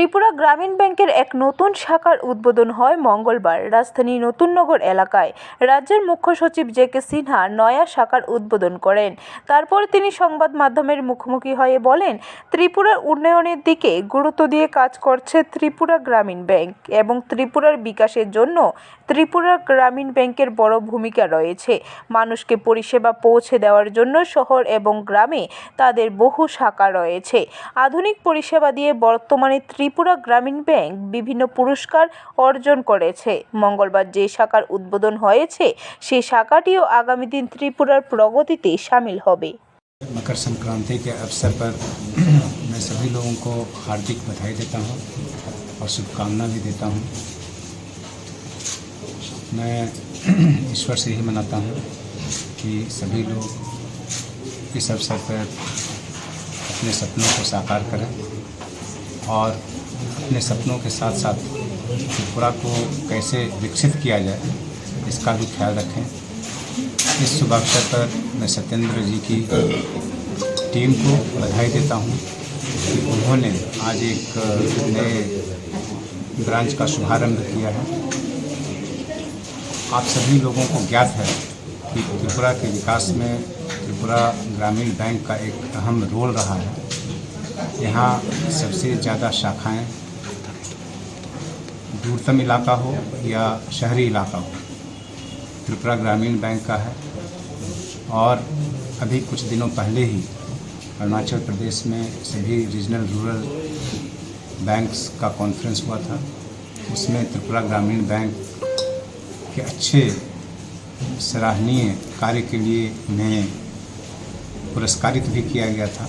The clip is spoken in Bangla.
ত্রিপুরা গ্রামীণ ব্যাংকের এক নতুন শাখার উদ্বোধন হয় মঙ্গলবার, রাজধানীর নতুননগর এলাকায়। রাজ্যের মুখ্য সচিব জে কে সিনহা নয়া শাখার উদ্বোধন করেন। তারপর তিনি সংবাদ মাধ্যমের মুখোমুখি হয়ে বলেন, ত্রিপুরার উন্নয়নের দিকে গুরুত্ব দিয়ে কাজ করছে ত্রিপুরা গ্রামীণ ব্যাংক এবং ত্রিপুরার বিকাশের জন্য ত্রিপুরা গ্রামীণ ব্যাংকের বড় ভূমিকা রয়েছে। মানুষকে পরিষেবা পৌঁছে দেওয়ার জন্য শহর এবং গ্রামে তাদের বহু শাখা রয়েছে। আধুনিক পরিষেবা দিয়ে বর্তমানে ত্রিপুরা গ্রামীণ ব্যাংক বিভিন্ন পুরস্কার অর্জন করেছে মঙ্গলবার যে শাখার উদ্বোধন হয়েছে সেই শাখাটিও আগামী দিন ত্রিপুরার প্রগতিতে সামিল হবে मकर संक्रांति के अवसर पर मैं सभी लोगों को हार्दिक बधाई देता हूं और शुभकामना भी देता हूं मैं ईश्वर से ही मनाता हूं कि सभी लोग इस अवसर पर अपने सपनों को साकार करें और अपने सपनों के साथ साथ त्रिपुरा को कैसे विकसित किया जाए, इसका भी ख्याल रखें। इस शुभ अवसर पर मैं सत्येंद्र जी की टीम को बधाई देता हूँ। कि उन्होंने आज एक नए ब्रांच का शुभारंभ किया है। आप सभी लोगों को ज्ञात है कि त्रिपुरा के विकास में त्रिपुरा ग्रामीण बैंक का एक अहम रोल रहा है। यहाँ सबसे ज़्यादा शाखाएँ दूरतम इलाका हो या शहरी इलाका हो। त्रिपुरा ग्रामीण बैंक का है और अभी कुछ दिनों पहले ही अरुणाचल प्रदेश में सभी रीजनल रूरल बैंक्स का कॉन्फ्रेंस हुआ था। उसमें त्रिपुरा ग्रामीण बैंक के अच्छे सराहनीय कार्य के लिए उन्हें पुरस्कारित भी किया गया था।